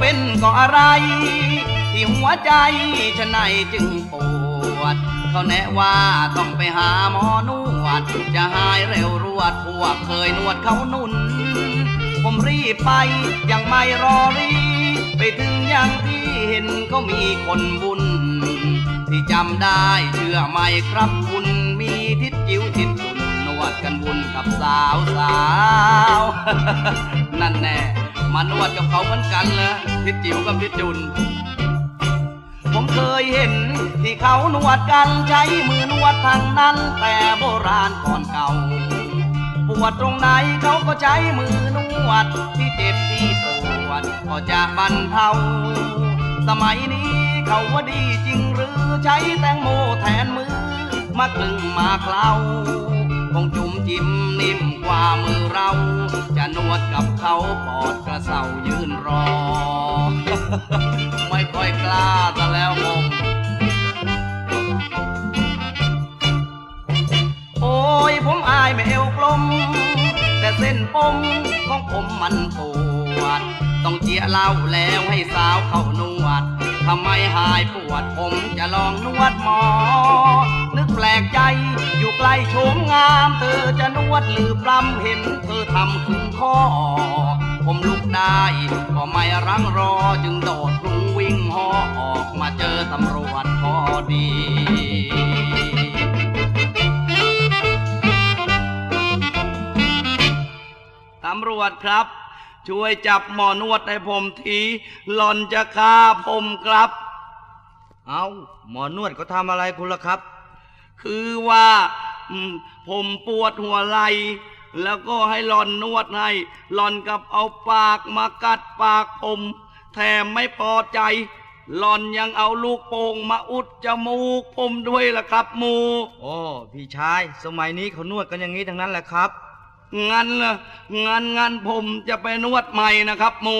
เป็นก็อะไร ที่หัวใจฉันไหนจึงปวด เขาแนะว่าต้องไปหาหมอนวด จะหายเร็วรวดพวกเคยนวดเขานุ่น ผมรีบไปยังไม่รอรี ไปถึงอย่างที่เห็นก็มีคนบุญ ที่จำได้เชื่อไหมครับคุณมีทิศจิ๋วทิศจุนนวดกันบุญกับสาวสาวนั่นแน่ มานวดกับเขาเหมือนกันเลยทิศจิ๋วกับทิศจุน ผมเคยเห็นที่เขานวดกันใช้มือนวดทางนั้น แต่โบราณก่อนเก่า ปวดตรงไหนเขาก็ใช้มือนวดที่เจ็บที่ปวดก็จะบรรเทา สมัยนี้เขาว่าดีจริงหรือใช้แตงโมแทนมือ มากลึงมาเคล้า คงจุ่มจิ้มนิ่มกว่ามือเรา จะนวดกับเขาปอดกระเซายืนรอ ไม่ค่อยกล้าซะแล้วผมโอ้ยผมอายไม่เอวกลม แต่เส้นปมของผมมันปวด ต้องเจียเล้าแล้วให้สาวเข้านวดทำไมหายปวดผมจะลองนวดหมอ อยู่โฉมงาม เธอจะนวดหรือปลำเห็น เธอทำถึงข้อ ผมลุกได้ก็ไม่รังรอจึงโดดรุงวิ่งหอออกมาเจอตำรวจพอดีตำรวจครับ ช่วยจับหมอนวดให้ผมทีหล่อนจะฆ่าผมครับ เอาหมอนวดเขาทำอะไรคุณล่ะครับ คือว่า ผมปวดหัวไหล่แล้วก็ให้หล่อนนวดให้หล่อนกับเอาปากมากัดปากผม แถมไม่พอใจ หล่อนยังเอาลูกโป่งมาอุดจมูกผมด้วยล่ะครับหมูโอ้พี่ชาย สมัยนี้เขานวดกันอย่างนี้ทั้งนั้นแหละครับงั้นล่ะงั้นงั้นผมจะไปนวดใหม่นะครับหมู